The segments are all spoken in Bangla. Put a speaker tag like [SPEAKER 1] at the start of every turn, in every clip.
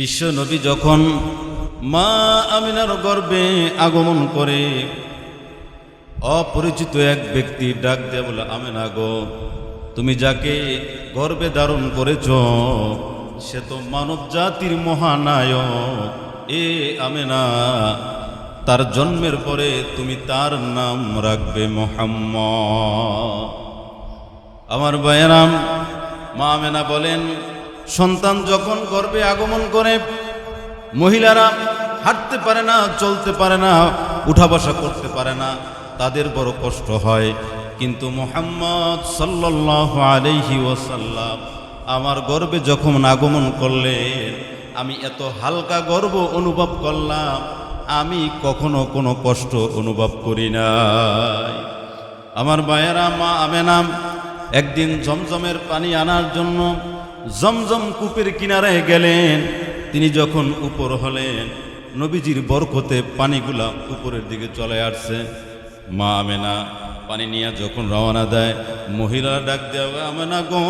[SPEAKER 1] বিশ্ব নবী যখন মা আমিনার গর্বে আগমন করে, অপরিচিত এক ব্যক্তি ডাক দেয়া বলে, আমেনা গো, তুমি যাকে গর্বে ধারণ করেছ, সে তো মানব জাতির মহানায়ক। এ আমেনা, তার জন্মের পরে তুমি তার নাম রাখবে মোহাম্মদ। আমার বায়ারাম মা আমেনা বলেন সন্তান যখন গর্বে আগমন করে, মহিলারা হাঁটতে পারে না, চলতে পারে না উঠা বসা করতে পারে না, তাদের বড় কষ্ট হয়। কিন্তু মোহাম্মদ সাল্লাহ আলহি ওসাল্লাম আমার গর্বে যখন আগমন করলেন, আমি এত হালকা গর্ব অনুভব করলাম, আমি কখনো কোনো কষ্ট অনুভব করি নাই। আমার মায়েরা, মা আমেনাম একদিন জমজমের পানি আনার জন্য জমজম কূপের কিনারে গেলেন। তিনি যখন উপর হলেন, নবীজির বরকতে পানিগুলা উপরের দিকে চলে আসছে। মা আমেনা পানি নিয়ে যখন রওনা দেয় মহিলা ডাক দেওয়া আমেনা গো,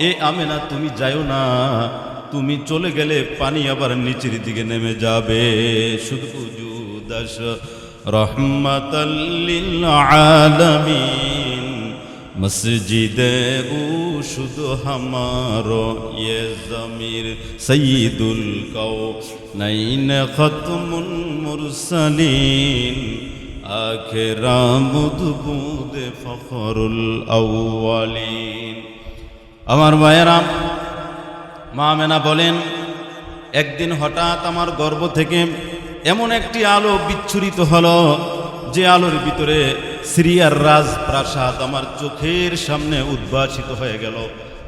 [SPEAKER 1] এ আমেনা, তুমি যাইও না। তুমি চলে গেলে পানি আবার নিচের দিকে নেমে যাবে। শুধু দাস রহমতাল্লিল আলামিন। মসজিদ শুধু হামার ইয়ে জমির সঈদুল কৌ নাইন খতমুল মুরসালিন। আখেরা মুদবুদ ফখরুল আউয়ালিন। আমার মায়েরাম মা মেনা বলেন, একদিন হঠাৎ আমার গর্ব থেকে এমন একটি আলো বিচ্ছুরিত হলো, যে আলোর ভিতরে সিরিয়ার রাজপ্রাসাদ আমার চোখের সামনে উদ্ভাসিত হয়ে গেল।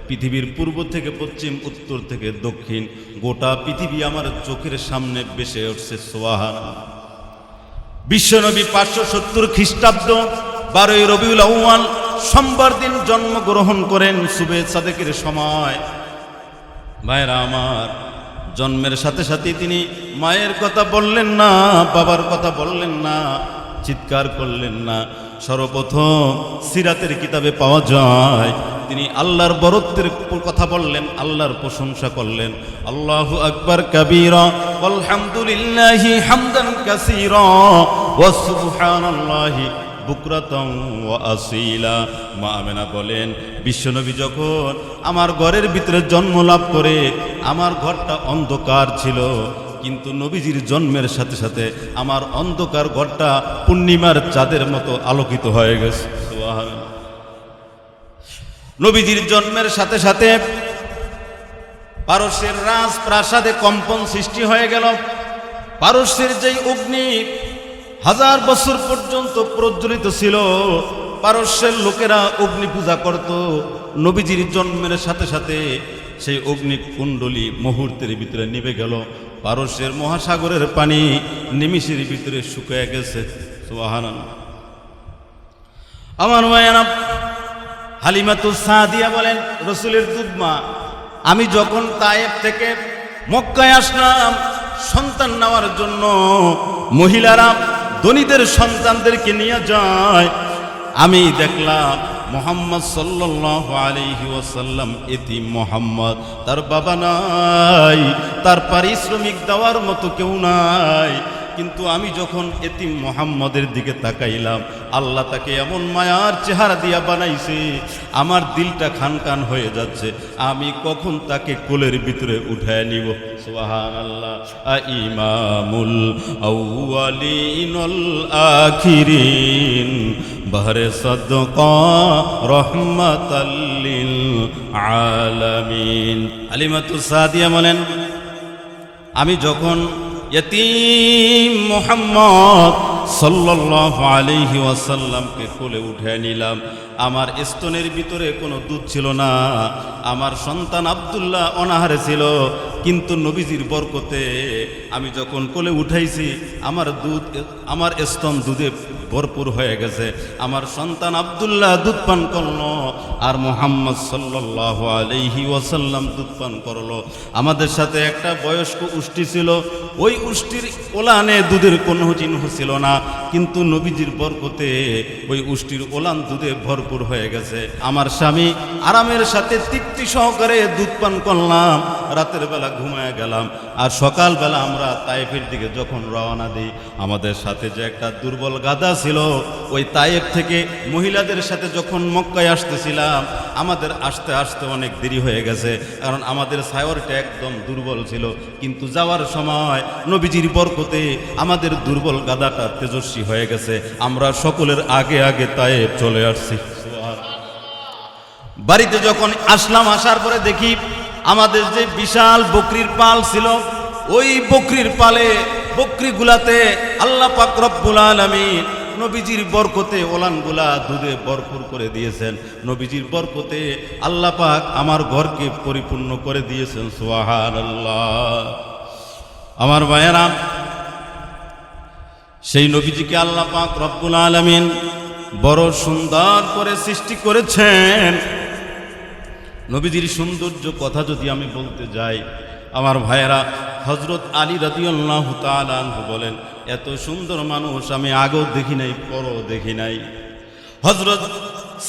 [SPEAKER 1] পৃথিবীর পূর্ব থেকে পশ্চিম, উত্তর থেকে দক্ষিণ। গোটা পৃথিবী আমার চোখের সামনে বেসে উঠছে সোয়াহান বিশ্বনবী পাঁচশো সত্তর খ্রিস্টাব্দ বারোই রবিউল আউয়াল সোমবার দিন জন্মগ্রহণ করেন সুবে সাদেকের সময়। ভাইরা আমার, জন্মের সাথে সাথে তিনি মায়ের কথা বললেন না, বাবার কথা বললেন না, চিৎকার করলেন না। সর্বপ্রথম সিরাতের কিতাবে পাওয়া যায়। তিনি আল্লাহর বরত্বের কথা বললেন, আল্লাহর প্রশংসা করলেন। আল্লাহু আকবার কাবীরা আলহামদুলিল্লাহি হামদান কাসীরা, ওয়া সুবহানাল্লাহি বুকরাতং ও আসিলা। মা আমেনা বলেন, বিশ্বনবী যখন আমার ঘরের ভিতরে জন্ম লাভ করে, আমার ঘরটা অন্ধকার ছিল কিন্তু নবীজির জন্মের সাথে সাথে আমার অন্ধকার ঘরটা পূর্ণিমার চাঁদের মতো আলোকিত হয়ে গেছে। নবীজির জন্মের সাথে সাথে পারস্যের রাজ প্রাসাদে কম্পন সৃষ্টি হয়ে গেল। পারস্যের যেই অগ্নি হাজার বছর পর্যন্ত প্রজ্বলিত ছিল, পারস্যের লোকেরা অগ্নি পূজা করত। নবীজির জন্মের সাথে সাথে সেই অগ্নি কুণ্ডলী মুহূর্তের ভিতরে নিভে গেল। পারস্যের মহাসাগরের পানি নিমিষের ভিতরে শুকিয়ে গেছে। আমার মায়ানা হালিমাতু সাদিয়া বলেন, রসুলের দুধমা। আমি যখন তায়েব থেকে মক্কায় আসলাম, সন্তান নেওয়ার জন্য মহিলারা ধনীদের সন্তানদেরকে নিয়ে যায়, আমি দেখলাম মোহাম্মদ সাল্লাহ আলহি ওসাল্লাম এতি মোহাম্মদ। তার বাবা নাই, তার পারিশ্রমিক দেওয়ার মতো কেউ নাই। কিন্তু আমি যখন এতিম মোহাম্মদের দিকে তাকাইলাম, আল্লাহ তাকে এমন মায়ার চেহারা দিয়া বানাইছে, আমার দিলটা খান খান হয়ে যাচ্ছে, আমি কখন তাকে কোলের ভিতরে উঠায় নিব? সোহান আল্লাহ ইমামুল আউয়ালিনল আখিরিন, বহরে সদকা রহমাতাল্লিল আলামিন। সাদিয়া বলেন, আমি যখন ইয়তিম মোহাম্মদ সাল্লাহ আলহি ওয়াসাল্লামকে কোলে উঠে নিলাম। আমার স্তনের ভিতরে কোনো দুধ ছিল না। আমার সন্তান আবদুল্লাহ অনাহারে ছিল। কিন্তু নবীজির বরকতে আমি যখন কোলে উঠাইছি, আমার দুধ, আমার স্তন দুধে ভরপুর হয়ে গেছে। আমার সন্তান আবদুল্লাহ দুধ পান করল আর মোহাম্মদ সাল্লাহ আলহি ওয়াসাল্লাম দুধ পান করল। আমাদের সাথে একটা বয়স্ক উষ্টি ছিল, ওই উষ্টির ওলানে দুধের কোনো চিহ্ন ছিল না, কিন্তু নবীজির বরকতে ওই উষ্টির ওলান দুধে ভরপুর হয়ে গেছে। আমার স্বামী আরামের সাথে তৃপ্তি সহকারে দুধ পান করলাম। রাতের বেলা ঘুমায় গেলাম। আর সকালবেলা আমরা তাইফের দিকে যখন রওনা দিই, আমাদের সাথে যে একটা দুর্বল গাদা ছিল, ওই তাইফ থেকে মহিলাদের সাথে যখন মক্কায় আসতেছিলাম, আমাদের আসতে আসতে অনেক দেরি হয়ে গেছে, কারণ আমাদের সায়রটা একদম দুর্বল ছিল। কিন্তু যাওয়ার সময় নবীজির বরকতে আমাদের দুর্বল গাদাটা তেজস্বী হয়ে গেছে। আমরা সকলের আগে আগে তাইফ চলে আসছি। বাড়িতে যখন আসলাম, আসার পরে দেখি আমাদের যে বিশাল বকরির পাল ছিল, ওই বকরির পালে, বকরিগুলাতে আল্লাহ পাক রব্বুল আলামিন নবীজির বরকতে ওলানগুলা দুধে ভরপুর করে দিয়েছেন। নবীজির বরকতে আল্লাহ পাক আমার ঘরকে পরিপূর্ণ করে দিয়েছেন সোহান আল্লাহ আমার ভাইয়েরা, সেই নবীজিকে আল্লাহ পাক রব্বুল আলামিন বড় সুন্দর করে সৃষ্টি করেছেন। নবীজির সৌন্দর্য কথা যদি আমি বলতে যাই, আমার ভাইয়েরা হজরত আলী রাদিয়াল্লাহ তালানহু বলেন, এত সুন্দর মানুষ, আমি আগেও দেখি নাই, পরও দেখি নাই। হজরত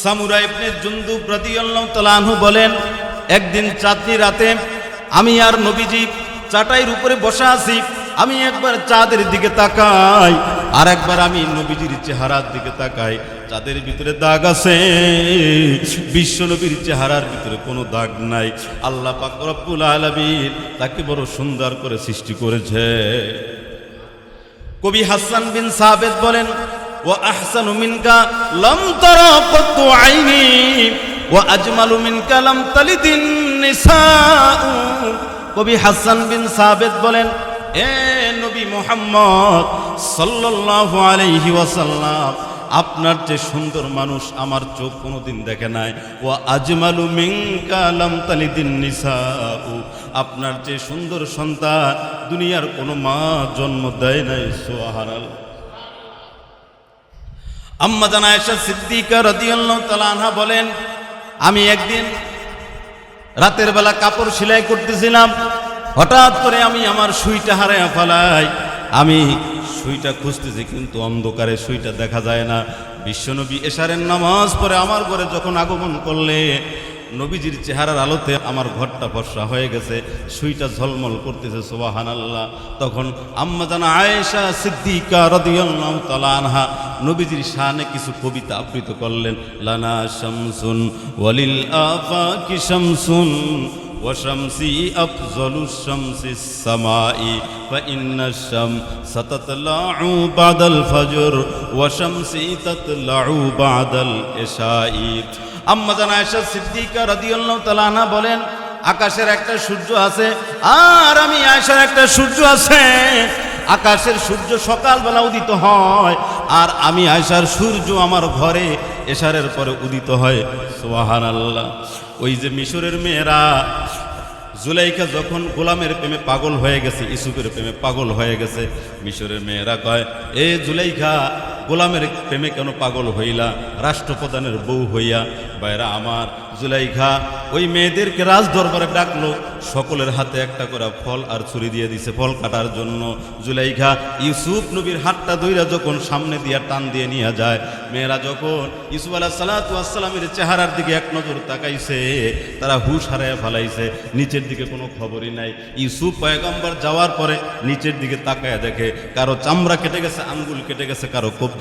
[SPEAKER 1] সামুরা ইবনে জুন্দুব রাদিয়াল্লাহু বলেন, একদিন চাঁদনি রাতে আমি আর নবীজি চাটাইয়ের উপরে বসা আছি, আমি একবার চাঁদের দিকে তাকাই, আর একবার আমি নবীজির চেহারার দিকে তাকাই। চাঁদের ভিতরে দাগ আছে, বিশ্ব নবীর চেহারার ভিতরে কোনো দাগ নাই। আল্লাহ পাক রব্বুল আলামিন তাকে বড় সুন্দর করে সৃষ্টি করেছে। কবি হাসান বিন সাবেদ বলেন ও আহসানু মিনকা লাম তারা আইনি ও আজমালু মিনকা লাম তালিদিন নিসাউ। কবি হাসান বিন সাবেদ বলেন, এ নবী মোহাম্মদ সাল্লাল্লাহু আলাইহি ওয়াসাল্লাম আপনার যে সুন্দর মানুষ আমার চোখ কোনোদিন দেখে নাই। ও আজমালু মিনকা লাম তালিদিন নিসাউ। আপনার যে সুন্দর সন্তান দুনিয়ার কোনো মা জন্ম দেয় নাই সোহারাল আম্মা জানা এসা সিদ্দিকা রাদিয়াল্লাহু বলেন, আমি একদিন রাতের বেলা কাপড় সেলাই করতেছিলাম। হঠাৎ করে আমি আমার সুইটা হারায় ফেলাই। আমি সুইটা খুঁজতেছি, কিন্তু অন্ধকারে সুইটা দেখা যায় না। বিশ্বনবী এশারের নামাজ পরে আমার ঘরে যখন আগমন করলে, নবীজির চেহারার আলোতে আমার ঘরটা ফর্সা হয়ে গেছে, সুইটা ঝলমল করতেছে সোবাহান আল্লাহ তখন আম্মা জানা আয়েশা সিদ্দিকা রদিয়াল্লাহু তাআলা আনহা নবীজির শানে কিছু কবিতা আবৃত করলেন, লানা শামসুন ওয়ালিল আফাকি শামসুন وشمسي أفضل الشمس السماء فإن الشمس تطلع بعد الفجر وشمسي تطلع بعد العشاء আম্মা জান আয়েশা সিদ্দিকা রাদিয়াল্লাহু তাআলা আনহা বলেন আকাশের একটা সূর্য আছে আর আমি আয়েশার একটা সূর্য আছে আকাশের সূর্য সকালবেলা উদিত হয় আর আমি আয়সার সূর্য আমার ঘরে এশারের পরে উদিত হয় সোহান আল্লাহ ওই যে মিশরের মেয়েরা, জুলাইকা যখন গোলামের প্রেমে পাগল হয়ে গেছে ইসুফের প্রেমে পাগল হয়ে গেছে, মিশরের মেয়েরা কয়, এ জুলাইখা গোলামের প্রেমে কেন পাগল হইলা? রাষ্ট্রপ্রধানের বউ হইয়া, বাইরা আমার জুলাইখা ওই মেয়েদেরকে রাজ দরবারে ডাকলো। সকলের হাতে একটা করে ফল আর ছুরি দিয়ে দিছে, ফল কাটার জন্য। জুলাইখা ইউসুফ নবীর হাতটা ধইরা যখন সামনে দিয়া টান দিয়ে নিয়ে যায়, মেয়েরা যখন ইউসুফ আলাহ সালাতামের চেহারার দিকে এক নজর তাকাইছে, তারা হুশ হারায় ফেলাইছে। নিচের দিকে কোনো খবরই নাই। ইউসুফ পয়গম্বর যাওয়ার পরে নিচের দিকে তাকায় দেখে, কারও চামড়া কেটে গেছে, আঙ্গুল কেটে গেছে, কারও কবজি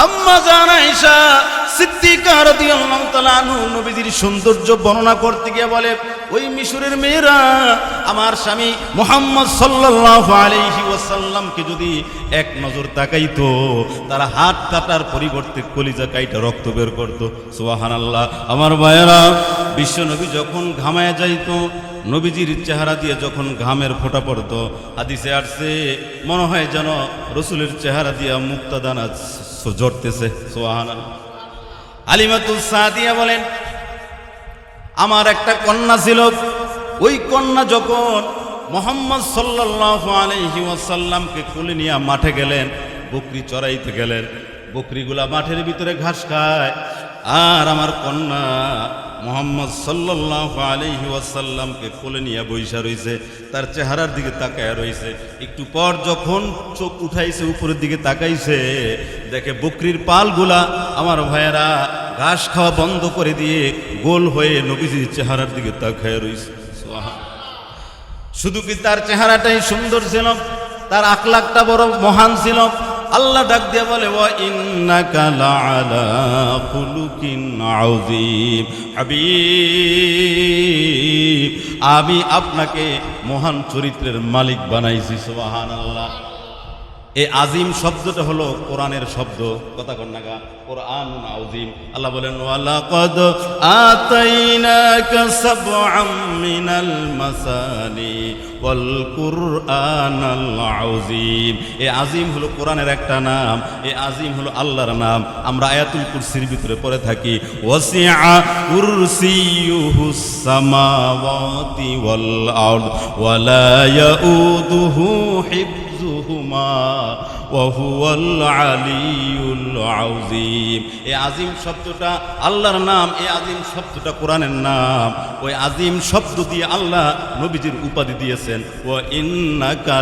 [SPEAKER 1] আম্মা জানা ঈশা সিদ্দিকা সৌন্দর্য বর্ণনা করতে গিয়ে বলে, ওই মিশরের মেয়েরা, আমার স্বামী মোহাম্মদ সাল্লাল্লাহু আলাইহি ওয়াসাল্লামকে যদি এক নজর তাকাইতো, তারা হাত কাটার পরিবর্তে কলিজা কাইটা রক্ত বের করতো। সুবহানাল্লাহ। আমার ভাইয়েরা, বিশ্ব নবী যখন ঘামায় যাইতো, নবীজির চেহারা দিয়ে যখন ঘামের ফোঁটা পড়তো, হাদিসে আসছে, মনে হয় যেন রসুলের চেহারা দিয়া মুক্তাদানা সোহানা আলিমাতুল সাদিয়া বলেন, আমার একটা কন্যা ছিল, ওই কন্যা যখন মোহাম্মদ সাল্লাহ আলহি কোলে নিয়ে মাঠে গেলেন, বকরি চড়াইতে গেলেন, বকরিগুলা মাঠের ভিতরে ঘাস খায়, আর আমার কন্যা মোহাম্মদ সাল্লাহ আলহি ওয়াসাল্লামকে কোলে নিয়ে বৈশা রইছে, তার চেহারার দিকে তাকায় রইছে। একটু পর যখন চোখ উঠাইছে, উপরের দিকে তাকাইছে, দেখে বকরির পালগুলা আমার ভাইয়েরা ঘাস খাওয়া বন্ধ করে দিয়ে গোল হয়ে নবীজির চেহারার দিকে তাকায় সুবহান। শুধু কি তার চেহারাটাই সুন্দর ছিল? তার আখলাকটা বড় মহান ছিল? আল্লাহ ডাক দিয়ে বলে ও ইন্নাকা লাআলা খুলুকিন আযীম। হাবিব, আমি আপনাকে মহান চরিত্রের মালিক বানাইছি, সুবহানাল্লাহ। এই আজিম শব্দটা হলো কোরআনের শব্দ। কথা কর নাগা কোরআন আউজিম আল্লাহ বলেন, ওয়ালাকাদ আতাইনাকা সাবআম মিনাল মাসানি ওয়াল কুরআনাল আউজিম এই আজিম হলো কোরআনের একটা নাম। এই আজিম হলো আল্লাহর নাম। আমরা আয়াতুল কুরসির ভিতরে পড়ে থাকি, ওয়াসিআ কুরসিয়ুহুস সামাওয়াতি ওয়াল আরদ ওয়ালা ইয়াউদুহু হিফ আজিম শব্দটা আল্লাহর নাম আজিম শব্দটা কোরআনের নাম। ওই আজিম শব্দ দিয়ে আল্লাহ নবীজির উপাধি দিয়েছেন। ওয়া ইন্নাকা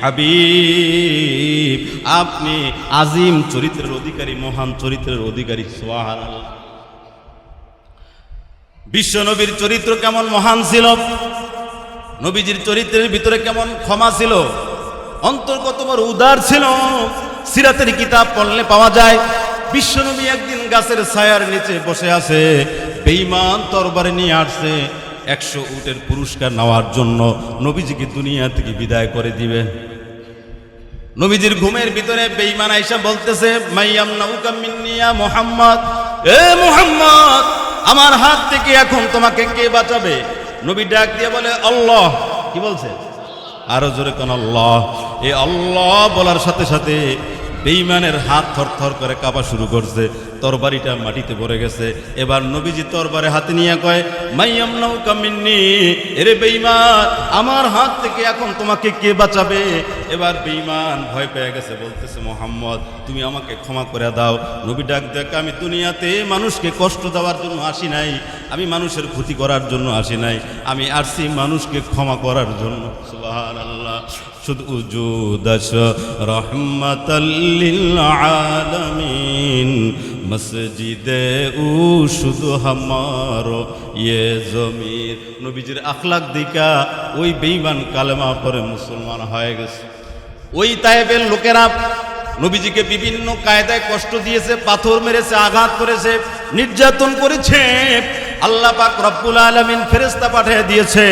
[SPEAKER 1] হাবিব, আপনি আজিম চরিত্রের অধিকারী, মহান চরিত্রের অধিকারী, সুবহানাল্লাহ। বিশ্ব নবীর চরিত্র কেমন মহান ছিল? নবীজির চরিত্রের ভিতরে কেমন ক্ষমা ছিল? অন্তর্গত বড় উদার ছিল। সিরাতের কিতাব পড়লে পাওয়া যায়, বিশ্বনবী একদিন গাছের ছায়ার নিচে বসে আছে, বেঈমান তরবারে নিয়ে আসছে, একশো উটের পুরস্কার নেওয়ার জন্য নবীজিকে দুনিয়া থেকে বিদায় করে দিবে। নবীজির ঘুমের ভিতরে বেঈমান আইসা বলতেছে, মাইয়াম নাউকা মিন্নিয়া মোহাম্মদ। এ মোহাম্মদ, আমার হাত থেকে এখন তোমাকে কে বাঁচাবে? নবী ডাক দিয়ে বলে, আল্লাহ। কি বলছে? আরও জোরে কোন আল্লাহ। এই আল্লাহ বলার সাথে সাথে বেঈমানের হাত থরথর করে কাঁপা শুরু করছে। তরবারিটা মাটিতে পড়ে গেছে। এবার নবীজি তরবারে হাতে নিয়ে কয় মাইয়াম নৌকা মিন্নি, এরে বেঈমান, আমার হাত থেকে এখন তোমাকে কে বাঁচাবে? এবার বেইমান ভয় পেয়ে গেছে, বলতেছে, মোহাম্মদ, তুমি আমাকে ক্ষমা করে দাও। নবী ডাক দেখ আমি দুনিয়াতে মানুষকে কষ্ট দেওয়ার জন্য আসি নাই। আমি মানুষের ক্ষতি করার জন্য আসি নাই। আমি আসছি মানুষকে ক্ষমা করার জন্য। সুবহানাল্লাহ। শুধু উজুদাস রহমতাল্লিল আলামিন মসজিদে উ শুধু হামারো ইয়ে জমির। নবীজির আখলাক দিকা ওই বেঈমান কালেমা পরে মুসলমান হয়ে গেছে। ওই তায়েবের লোকেরা নবীজিকে বিভিন্ন কায়দায় কষ্ট দিয়েছে, পাথর মেরেছে, আঘাত করেছে, নির্যাতন করেছে। আল্লাহ পাক রব্বুল আলামিন ফেরেশতা পাঠিয়ে দিয়েছে।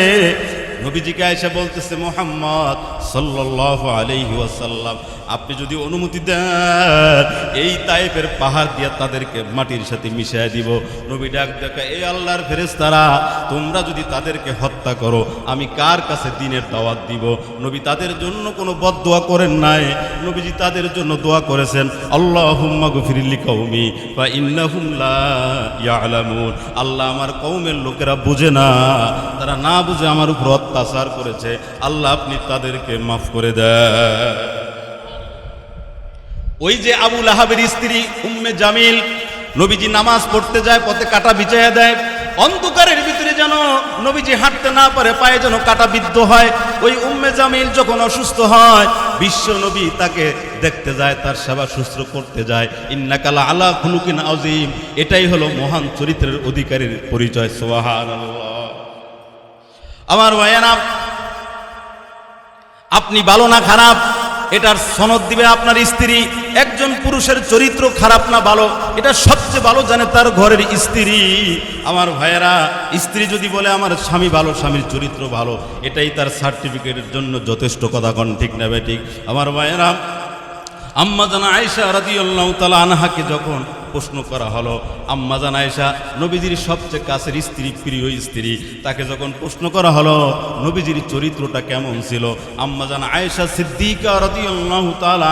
[SPEAKER 1] নবীজিকে এসে বলতেছে, মোহাম্মদ সাল্লাল্লাহু আলাইহি ওয়াসাল্লাম, আপনি যদি অনুমতি দেন, এই তাইপের পাহাড় দিয়ে তাদেরকে মাটির সাথে মিশিয়ে দিব। নবী ডাক দেখা এই আল্লাহর ফেরেশতারা, তোমরা যদি তাদেরকে হত্যা করো, আমি কার কাছে দিনের দাওয়াত দিব? নবী তাদের জন্য কোনো বদ দোয়া করেন নাই। নবীজি তাদের জন্য দোয়া করেছেন, আল্লাহুম্মা গফিরিল্লি কৌমি বা ইন্নাহুম লা ইয়ালামুন। আল্লাহ আমার কৌমের লোকেরা বুঝে না, তারা না বুঝে আমার উপর অত্যাচার করেছে, আল্লাহ আপনি তাদেরকে মাফ করে ওই যে আবু লাহাবের স্ত্রী উম্মে জামিল, নবীজি নামাজ পড়তে যায়, পথে কাটা বিছাইয়া দেয়। অন্ধকারের ভিতরে যেন নবীজি হাঁটতে না পারে, পায়ে যেন কাটা বিদ্ধ হয়। ওই উম্মে জামিল যখন অসুস্থ হয়, বিশ্ব নবী তাকে দেখতে যায়, তার সেবা শুশ্র করতে যায়। ইন্নাকালা আলা খুলুকিন আজিম এটাই হলো মহান চরিত্রের অধিকারীর পরিচয় সোহান আমার ভাইয়ানা আপনি ভালো না খারাপ, এটার সনদ দিবে আপনার স্ত্রী, একজন পুরুষের চরিত্র খারাপ না ভালো, এটা সবচেয়ে ভালো জানে তার ঘরের স্ত্রী। আমার ভাইয়েরা, স্ত্রী যদি বলে আমার স্বামী ভালো, স্বামীর চরিত্র ভালো, এটাই তার সার্টিফিকেটের জন্য যথেষ্ট কথা কন, ঠিক নেবে ঠিক? আমার ভাইয়েরা, আম্মা জানা আয়সা রাদিয়াল্লাহু তাআলা আনহাকে যখন প্রশ্ন করা হলো, আম্মা জানা আয়সা নবীজির সবচেয়ে কাছের স্ত্রী, প্রিয় স্ত্রী, তাকে যখন প্রশ্ন করা হলো, নবীজির চরিত্রটা কেমন ছিল? আম্মা জানা আয়সা সিদ্দিকা রাদিয়াল্লাহু তাআলা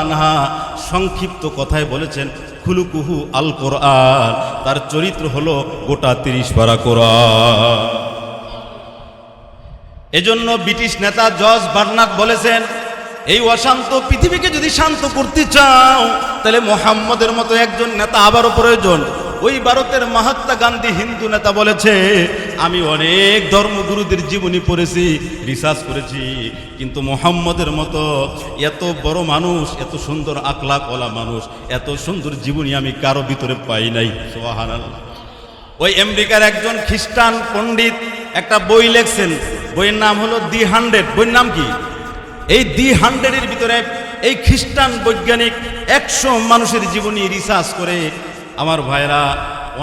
[SPEAKER 1] সংক্ষিপ্ত কথায় বলেছেন, খুলুকুহু আল কোরআন তার চরিত্র হলো গোটা তিরিশ পারা কোরআন। এজন্য ব্রিটিশ নেতা জর্জ বার্নাক বলেছেন এই অশান্ত পৃথিবীকে যদি শান্ত করতে চাও, তাহলে মোহাম্মদের মতো একজন নেতা আবারও প্রয়োজন। ওই ভারতের মহাত্মা গান্ধী হিন্দু নেতা বলেছে, আমি অনেক ধর্মগুরুদের জীবনী পড়েছি, রিসার্চ করেছি, কিন্তু মোহাম্মদের মতো এত বড় মানুষ, এত সুন্দর আকলা কলা মানুষ, এত সুন্দর জীবনী আমি কারও ভিতরে পাই নাই। ওই আমেরিকার একজন খ্রিস্টান পণ্ডিত একটা বই লেখছেন, বইয়ের নাম হলো দি হান্ড্রেড। বইয়ের নাম কি? এই দি হান্ড্রেডের ভিতরে এই খ্রিস্টান বৈজ্ঞানিক একশো মানুষের জীবনী রিসার্চ করে আমার ভাইরা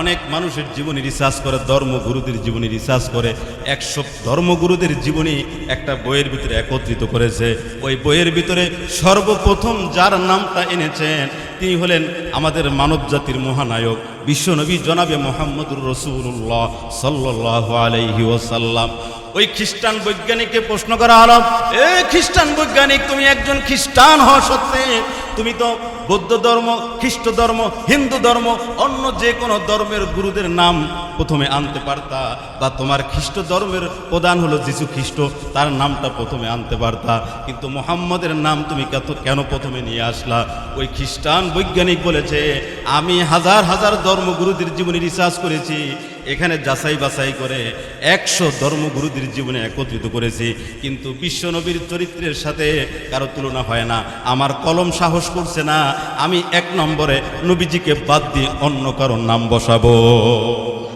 [SPEAKER 1] অনেক মানুষের জীবনী রিসার্চ করে ধর্মগুরুদের জীবনী রিসার্চ করে, একশো ধর্মগুরুদের জীবনী একটা বইয়ের ভিতরে একত্রিত করেছে। ওই বইয়ের ভিতরে সর্বপ্রথম যার নামটা এনেছেন তিনি হলেন আমাদের মানব জাতির মহানায়ক, বিশ্বনবী জনাবে মোহাম্মদুর রসুল্লাহ সাল্লাহ আলাইহি ওসাল্লাম ওই খ্রিস্টান বৈজ্ঞানিককে প্রশ্ন করা হলো, এ খ্রিস্টান বৈজ্ঞানিক, তুমি একজন খ্রিস্টান হওয়া সত্ত্বে তুমি তো বৌদ্ধ ধর্ম, খ্রিস্ট ধর্ম, হিন্দু ধর্ম, অন্য যে কোনো ধর্মের গুরুদের নাম প্রথমে আনতে পারতা বা তোমার খ্রিস্ট ধর্মের প্রধান হলো যিশু খ্রিস্ট, তার নামটা প্রথমে আনতে পারতা। কিন্তু মোহাম্মদের নাম তুমি কত- কেন প্রথমে নিয়ে আসলা? ওই খ্রিস্টান বৈজ্ঞানিক বলেছে, আমি হাজার হাজার ধর্মগুরুদের জীবনে রিসার্চ করেছি এখানে যাচাই বাছাই করে একশো ধর্মগুরুদের জীবনে একত্রিত করেছি। কিন্তু বিশ্বনবীর চরিত্রের সাথে কারও তুলনা হয় না। আমার কলম সাহস করছে না। আমি এক নম্বরে নবীজিকে বাদ দিয়ে অন্য কারোর নাম বসাবো।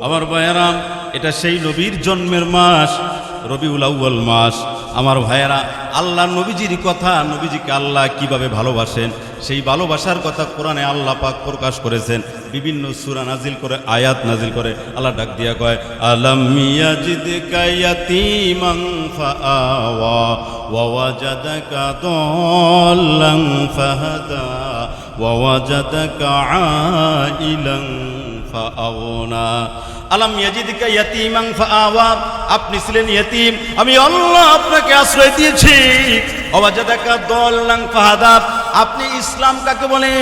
[SPEAKER 1] আমার বয়ারাম এটা সেই নবীর জন্মের মাস, রবিউল আউ্য়াল মাস। আমার ভাইয়েরা, আল্লাহ নবীজির কথা নবীজিকে আল্লাহ কীভাবে ভালোবাসেন, সেই ভালোবাসার কথা কোরআনে আল্লাহ পাক প্রকাশ করেছেন। বিভিন্ন সূরা নাজিল করে, আয়াত নাজিল করে আল্লাহ ডাক দিয়া কয়, আলাম ইয়াজিদকা ইয়াতীমান ফাআওয়া ওয়া ওয়াজাদাকা ফাআওনা আলাম ইয়াজিদকা ইয়াতীমান ফাআওয়া। আপনি ছিলেন ইয়তীম। আমি আল্লাহ আপনাকে আশ্রয় দিয়েছি। অবাজাদাকা দল্লাং ফাহাদা আপনি ইসলাম কাকে বলে,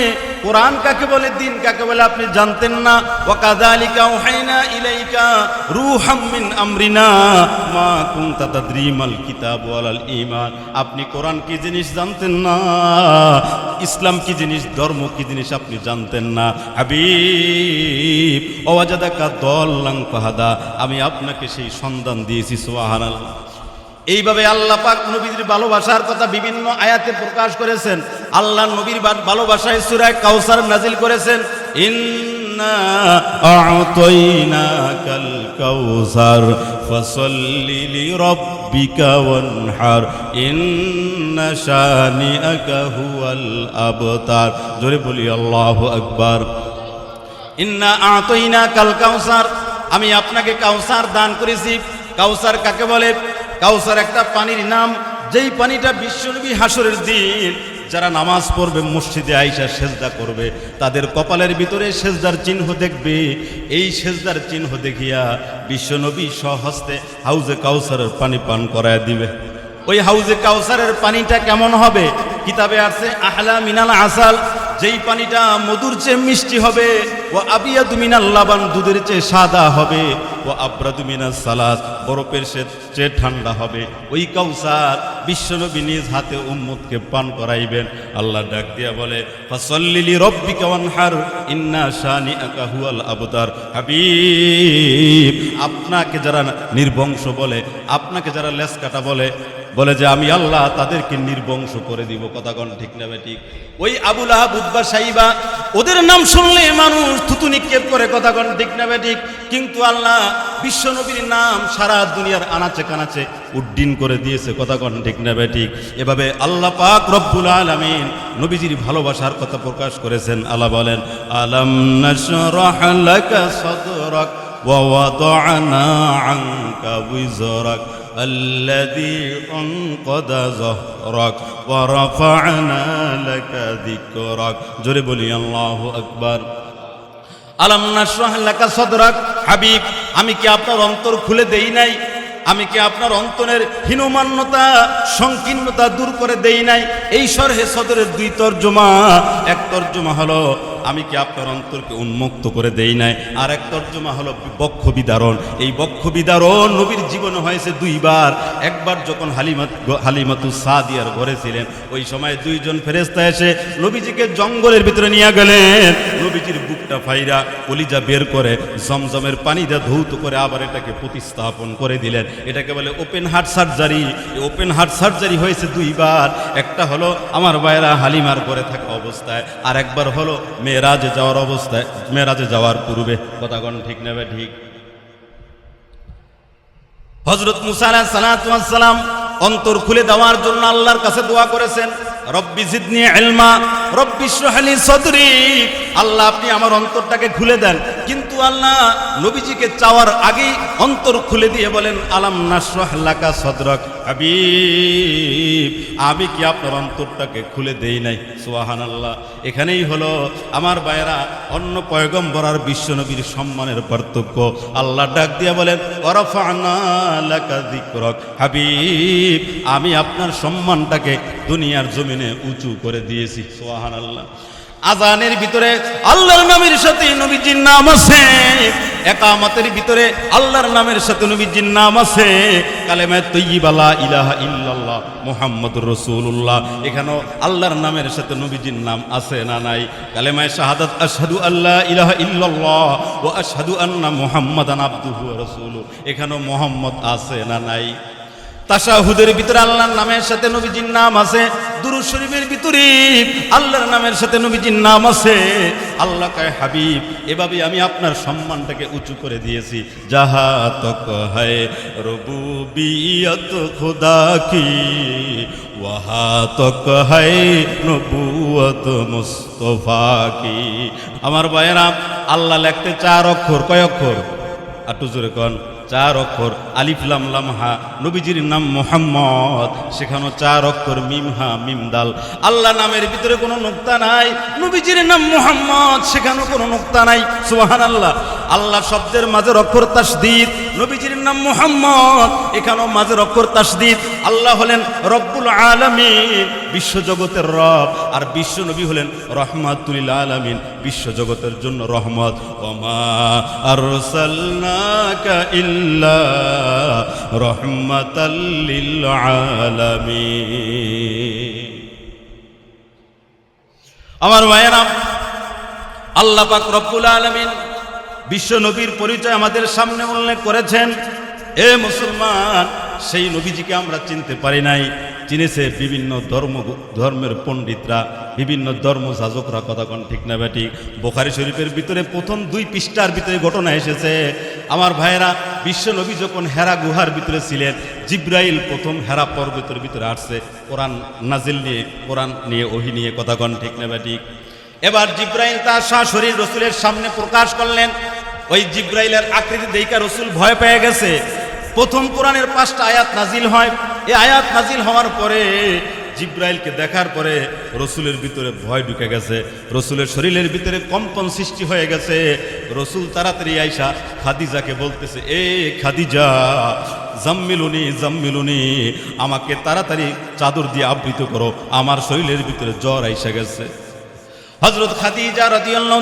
[SPEAKER 1] কোরআন কাকে বলে, দিন কাকে বলে আপনি জানতেন না। ওয়াকাযালিকা উহাইনা ইলাইকা রূহাম মিন আমরিনা। মা কুনতা তাদরি মাল কিতাব ওয়ালাল ঈমান। আপনি কোরআন কি জিনিস জানতেন না? ইসলাম কি জিনিস, ধর্ম কি জিনিস আপনি জানতেন না? হাবিব অওয়াজাদাকা দল্লাং ফাহাদা। আমি আপনাকে সেই সন্ধান দিয়েছি, সুবহানাল্লাহ। এইভাবে আল্লাহ পাক নবীর ভালোবাসার কথা বিভিন্ন আয়াতে প্রকাশ করেছেন। আল্লাহ নবীর ভালোবাসায় সূরায় কাউসার নাজিল করেছেন। আল্লাহু ইন্না কাল আমি আপনাকে কাউসার দান করেছি। কাউসার কাকে বলে? কাউসার একটা পানির নাম, যেই পানিটা বিশ্বনবী হাসরের দিন যারা নামাজ পড়বে, মসজিদে আইসা সেজদা করবে, তাদের কপালের ভিতরে সেজদার চিহ্ন দেখবে। এই সেজদার চিহ্ন দেখিয়া বিশ্বনবী সহস্তে হাউজে কাউসারের পানি পান করায় দিবে। ওই হাউজে কাউসারের পানিটা কেমন হবে? কিতাবে আছে, আহলা মিনাল আসাল যেই পানিটা মধুর চেয়ে মিষ্টি হবে ও আবিয়া দুমিনাল লাবান দুধের চেয়ে সাদা হবে। ও আব্রাদুমিনা সালাদ বরফের সে চেয়ে ঠান্ডা হবে। ওই কাউসার বিশ্বনবী নিজ হাতে উম্মতকে পান করাইবেন। আল্লাহ ডাক দিয়া বলে ফসল্লিলি রব্বি কেমন হার ইন্না শানি আকা হুয়াল আবতার। হাবিব, আপনাকে যারা নির্বংশ বলে, আপনাকে যারা লেস কাটা বলে বলে যে, আমি আল্লাহ তাদেরকে নির্বংশ করে দিব। কথাগণ ঠিক না ঠিক? ওই আবুল আহাব সাইবা, ওদের নাম শুনলে মানুষ থুতু নিক্ষেপ করে কথাগণ ঠিক না ঠিক? কিন্তু আল্লাহ বিশ্বনবীর নাম সারা দুনিয়ার আনাচে কানাচে উড্ডিন করে দিয়েছে কথাগণ ঠিক না ঠিক? এভাবে আল্লাহ পাক রব্বুল আলমিন নবীজির ভালোবাসার কথা প্রকাশ করেছেন। আল্লাহ বলেন, আলম ওয়া আনকা الذي انقض ظهرك ورفعنا لك ذكرك জোরে বলি আল্লাহু আকবার আলাম নাশরাহ লাকা সাদরাক হাবিব আমি কি আপনার অন্তর খুলে দেই নাই আমি কি আপনার অন্তরের হীনমান্যতা সংকীর্ণতা দূর করে দেই নাই এই সরহে সদরের দুই তর্জমা এক তর্জমা হলো আমি কি আপনার অন্তরকে উন্মুক্ত করে দেই নাই? আর এক তর্জমা হলো বক্ষ বিদারণ। এই বক্ষ বিদারণ নবীর জীবনে হয়েছে দুইবার। একবার যখন হালিমাত হালিমাতু সাদিয়ার ঘরে ছিলেন, ওই সময় দুইজন ফেরেস্তা এসে নবীজিকে জঙ্গলের ভিতরে নিয়ে গেলেন। নবীজির বুকটা ফাইরা কলিজা বের করে জমজমের পানি দিয়ে ধৌত করে আবার এটাকে প্রতিস্থাপন করে দিলেন। এটাকে বলে open heart surgery. Open heart surgery হয়েছে দুইবার। একটা হলো আমার বাইরা হালিমার ঘরে থাকা অবস্থায়, আর একবার হলো মেয়েরাজে যাওয়ার অবস্থায় মেয়েরাজে যাওয়ার পূর্বে। কথাগণ ঠিক নেবে ঠিক। হজরত মুসারা সালাম অন্তর খুলে দেওয়ার জন্য আল্লাহর কাছে দোয়া করেছেন রব্বি জিদনি এলমা রব্বি সোহালি সদরি। আল্লাহ, আপনি আমার অন্তরটাকে খুলে দেন। কিন্তু আল্লাহ নবীজিকে চাওয়ার আগেই অন্তর খুলে দিয়ে বলেন, আলাম নাসরাহলাকা সদরক হাবিব। আমি কি আপনার অন্তরটাকে খুলে দেই নাই? সোহান আল্লাহ এখানেই হলো আমার বায়রা অন্য পয়গম্বর আর বিশ্বনবীর সম্মানের পার্থক্য। আল্লাহ ডাক দিয়ে বলেন হাবিব। আমি আপনার সম্মানটাকে দুনিয়ার জমিনে উঁচু করে দিয়েছি। সোহান আল্লাহ আজানের ভিতরে আল্লাহর নামের সাথে নবীজির নাম আছে। একামতের ভিতরে আল্লাহর নামের সাথে নবীজির নাম আছে। কালেমায় তৈবালা ইলাহা ইল্লাল্লাহ মুহাম্মদুর রসুল্লাহ এখানেও আল্লাহর নামের সাথে নবীজির নাম আছে না নাই? কালেমায় শাহাদাত, আশহাদু আল্লাহ ইলাহা ইল্লাল্লাহ ও আশহাদু আন্না মুহাম্মাদান আবদুহু ওয়া রাসূলু এখানেও মোহাম্মদ আছে না নাই? তাশাহুদের ভিতরে আল্লাহর নামের সাথে নবীজির নাম আছে। দুরুদ শরীফের ভিতরে আল্লাহর নামের সাথে নবীজির নাম আছে। আল্লাহ কায়, হাবিব, এভাবে আমি আপনার সম্মানটাকে উঁচু করে দিয়েছি। যাহা তক হায় রবুবিয়ত খোদা কি, ওয়াহা তক হায় নবুয়ত মুস্তফা কি। আমার ভাইয়েরা, আল্লাহ লিখতে চার অক্ষর, কয় অক্ষর? আটু জোরে কন। চার অক্ষর আলিফলাম লামহা নবীজির নাম মোহাম্মদ। সেখানেও চার অক্ষর মিমহা মিমদাল আল্লাহ নামের ভিতরে কোনো নোক্তা নাই, নবীজির নাম মোহাম্মদ, সেখানেও কোনো নোক্তা নাই। সুবাহান আল্লাহ আল্লাহ শব্দের মাঝের অক্ষর তাসদিদ। নবীজির নাম মোহাম্মদ। এখানেও মাঝের অক্ষর তাসদিদ। আল্লাহ হলেন রব্বুল আলমিন, বিশ্বজগতের রব। আর বিশ্ব নবী হলেন রহমাতুল আলমিন, বিশ্বজগতের জন্য রহমত। ওমা আর ইল্লা রহমাতাল্লিল আলামিন। আমার মায়েরা আল্লাহ পাক রব্বুল আলমিন বিশ্ব নবীর পরিচয় আমাদের সামনে উল্লেখ করেছেন। এ মুসলমান, সেই নবীজিকে আমরা চিনতে পারি নাই। চিনেছে বিভিন্ন ধর্ম, ধর্মের পণ্ডিতরা, বিভিন্ন ধর্ম যাজকরা, কথা কোন ঠিক না ব্যাটি? বোখারি শরীফের ভিতরে প্রথম দুই পৃষ্ঠার ভিতরে ঘটনা এসেছে। আমার ভাইয়েরা, বিশ্ব নবী যখন হেরা গুহার ভিতরে ছিলেন, জিব্রাইল প্রথম হেরা পর্বতের ভিতরে আসছে। কোরআন নাজিল নিয়ে, কোরআন নিয়ে, ওহি নিয়ে, কথা কন ঠিক না ব্যাটিক এবার জিব্রাইল তার শরীর রসুলের সামনে প্রকাশ করলেন, ওই জিব্রাইলের আকৃতি দেইকা রসুল ভয় পেয়ে গেছে। প্রথম কোরআনের পাঁচটা আয়াত নাজিল হয়। এই আয়াত নাজিল হওয়ার পরে জিব্রাইলকে দেখার পরে রসুলের ভিতরে ভয় ঢুকে গেছে, রসুলের শরীরের ভিতরে কম্পন সৃষ্টি হয়ে গেছে। রসুল তাড়াতাড়ি আইসা খাদিজাকে বলতেছে, এ খাদিজা, জাম্মিলুনি জাম্মিলুনি, আমাকে তাড়াতাড়ি চাদর দিয়ে আবৃত করো, আমার শরীরের ভিতরে জ্বর আইসা গেছে। হজরত খাদিজা রাদিয়াল্লাহু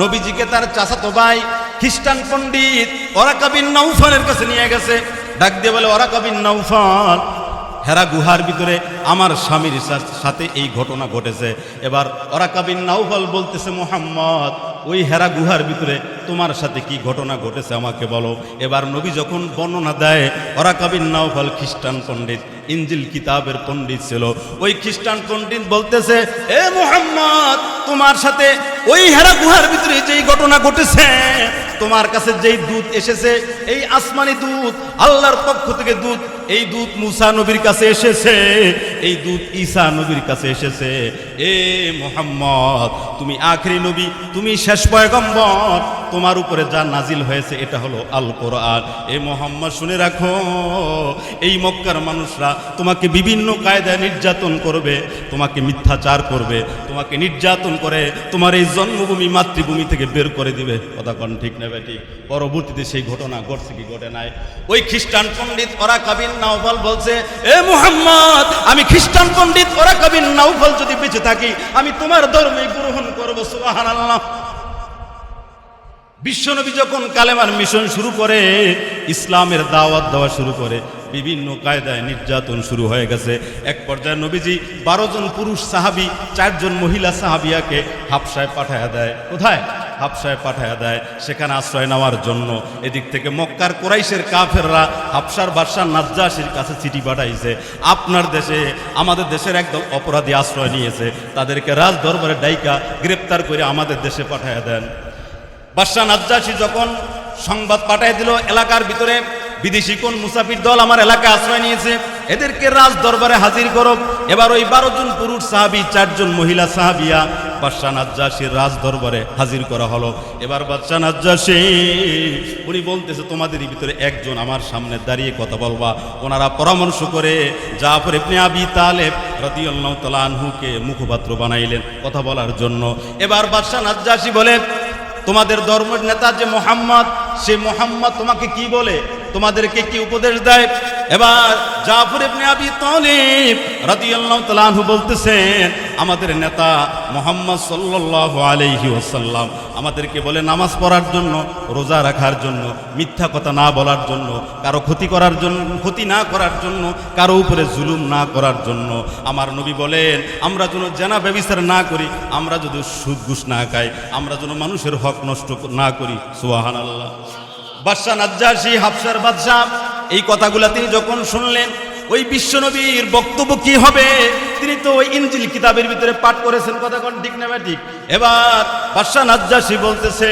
[SPEAKER 1] নবীজিকে তার চাচাতো ভাই খ্রিস্টান পণ্ডিত ওরাকাবিন নৌফানের কাছে নিয়ে গেছে। ডাক দিয়ে বলে ওরাকাবিন নৌফান হেরা গুহার ভিতরে আমার স্বামীর সাথে এই ঘটনা ঘটেছে। এবার ওরাকাবিন নাউফল বলতেছে, মোহাম্মদ, ওই হেরা গুহার ভিতরে তোমার সাথে কি ঘটনা ঘটেছে আমাকে বলো। এবার নবী যখন বর্ণনা দেয় ওরাকাবিন নাউফল খ্রিস্টান পণ্ডিত ইঞ্জিল কিতাবের পণ্ডিত ছিল। ওই খ্রিস্টান পণ্ডিত বলতেছে, এ মোহাম্মদ, তোমার সাথে ওই হেরা গুহার ভিতরে যেই ঘটনা ঘটেছে, তোমার কাছে যেই দুধ এসেছে, এই আসমানি দুধ আল্লাহর পক্ষ থেকে দুধ এই দুধ মুসা নবীর কাছে এসেছে, এই দুধ ঈসা নবীর কাছে এসেছে। এ মোহাম্মদ, তুমি আখরি নবী, তুমি শেষ পয়গম্বর, তোমার উপরে যা নাজিল হয়েছে এটা হলো আল কোরআন এ মোহাম্মদ, শুনে রাখো, এই মক্কার মানুষরা তোমাকে বিভিন্ন কায়দায় নির্যাতন করবে, তোমাকে মিথ্যাচার করবে, তোমাকে নির্যাতন করে তোমার এই জন্মভূমি, মাতৃভূমি থেকে বের করে দিবে। কথা কন ঠিক নেবে ঠিক? পরবর্তীতে সেই ঘটনা ঘটছে কি ঘটে নাই? ওই খ্রিস্টান পণ্ডিত ওরা কাবিন নাওফল বলছে, এ মুহাম্মদ, আমি খ্রিস্টান পণ্ডিত, ওরা কবির নাওফল যদি বেঁচে থাকি, আমি তোমার ধর্মে গ্রহণ করব, সুবহানাল্লাহ। বিশ্বনবী যখন কালেমার মিশন শুরু করে, ইসলামের দাওয়াত দেওয়া শুরু করে, বিভিন্ন কায়দায় নির্যাতন শুরু হয়ে গেছে। এক পর্যায়ে নবীজি বারো জন পুরুষ সাহাবি, চারজন মহিলা সাহাবিয়াকে হাফসায় পাঠায় দেয়। কোথায়? হাফসায় পাঠায়া দেয়, সেখানে আশ্রয় নেওয়ার জন্য। এদিক থেকে মক্কার কোরাইশের কাফেররা হাফসার বাদশাহ নাজ্জাসির কাছে চিঠি পাঠাইছে, আপনার দেশে, আমাদের দেশের একদম অপরাধী আশ্রয় নিয়েছে, তাদেরকে রাজ দরবারে ডাইকা গ্রেপ্তার করে আমাদের দেশে পাঠায়া দেন। বাদশাহ নাজ্জাসী যখন সংবাদ পাঠায় দিল, এলাকার ভিতরে বিদেশি কোন মুসাফির দল আমার এলাকায় আশ্রয় নিয়েছে এদেরকে রাজ দরবারে হাজির করো। এবার ওই বারো জন পুরুষ সাহাবি চারজন মহিলা সাহাবিয়া বাদশাহ নাজ্জাসীর রাজ দরবারে হাজির করা হলো। এবার বাদশাহ নাজ্জাসী, উনি বলতেছে তোমাদের ভিতরে একজন আমার সামনে দাঁড়িয়ে কথা বলবা। ওনারা পরামর্শ করে জাফর ইবনে আবি তালেব রাদিয়াল্লাহু তাআলা আনহুকে মুখপাত্র বানাইলেন কথা বলার জন্য। এবার বাদশাহ নাজ্জাসী বলে, তোমাদের ধর্মের নেতা যে মোহাম্মদ, সে মোহাম্মদ তোমাকে কি বলে? তোমাদেরকে কি উপদেশ দেয়? এবার জাফর ইবনে আবি তালিব রাদিয়াল্লাহু তাআলা বলতেছেন আমাদের নেতা মোহাম্মদ সাল্লাল্লাহু আলাইহি ওয়াসাল্লাম আমাদেরকে বলে নামাজ পড়ার জন্য, রোজা রাখার জন্য, মিথ্যা কথা না বলার জন্য, কারও ক্ষতি করার জন্য ক্ষতি না করার জন্য, কারও উপরে জুলুম না করার জন্য, আমার নবী বলেন, আমরা যেন জেনা ব্যবিচার না করি, আমরা যদি সুদ ঘুষ না খাই, আমরা যেন মানুষের হক নষ্ট না করি। সুবাহান আল্লাহ বাদশাহ নাজ্জাসী, হাফসার বাদশাহ, এই কথাগুলা তিনি যখন শুনলেন, ওই বিশ্বনবীর বক্তব্য কি হবে? তিনি তো ওই ইঞ্জিল কিতাবের ভিতরে পাঠ করেছেন, কথা কোন ঠিক না ঠিক? এবার বাদশাহ নাজ্জাসী বলতেছে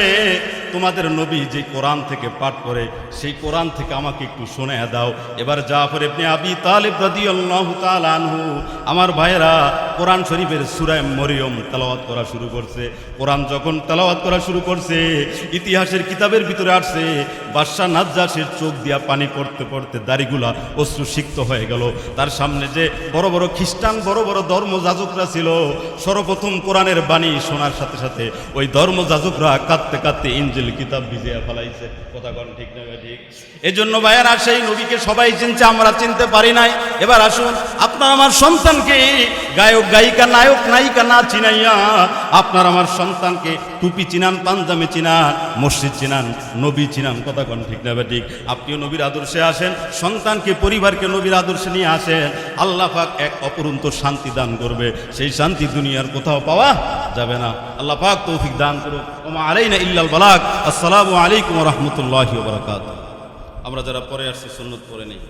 [SPEAKER 1] তোমাদের নবী যে কোরআন থেকে পাঠ করে, সেই কোরআন থেকে আমাকে একটু শোনা দাও। এবার জাফর ইবনে আবি তালিব রাদিয়াল্লাহু তাআলা আনহু, আমার ভাইয়েরা কোরআন শরীফের সূরা মরিয়ম তেলাওয়াত করা শুরু করছে। কোরআন যখন তেলাওয়াত করা শুরু করছে, ইতিহাসের কিতাবের ভিতরে আসছে, বাদশাহ নাজ্জাসের চোখ দিয়া পানি পড়তে পড়তে দাড়িগুলা অশ্রু সিক্ত হয়ে গেল। তার সামনে যে বড় বড় খ্রিস্টান, বড় বড় ধর্ম যাজকরা ছিল, সর্বপ্রথম কোরআনের বাণী শোনার সাথে সাথে ওই ধর্ম যাজকরা কাঁদতে কাঁদতে ইঞ্জিল কিতাব ভিজিয়া ফেলাইছে ঠিক না ঠিক? নবীকে সবাই চিনছে, আমরা চিনতে পারি নাই। এবার আসুন, আপনার আমার সন্তানকে গায়ক, গায়িকা, নায়ক, নায়িকা না চিনাইয়া আপনার আমার সন্তানকে টুপি চিনান পাঞ্জামে চিনান, মসজিদ চিনান, নবী চিনান, কথা কন ঠিক না ঠিক? আপনিও নবীর আদর্শে আসেন, সন্তানকে, পরিবারকে নবীর আদর্শে নিয়ে আসেন। আল্লাহ পাক এক অপরন্ত শান্তি দান করবে। সেই শান্তি দুনিয়ার কোথাও পাওয়া যাবে না। আল্লাহ পাক তৌফিক দান করুক। ওমা আলাইনা ইল্লাল বালাক। আসসালামু আলাইকুম রহমতুল্লাহ বারাকাত আমরা যারা পরে আসছি সুন্নত পরে নেই।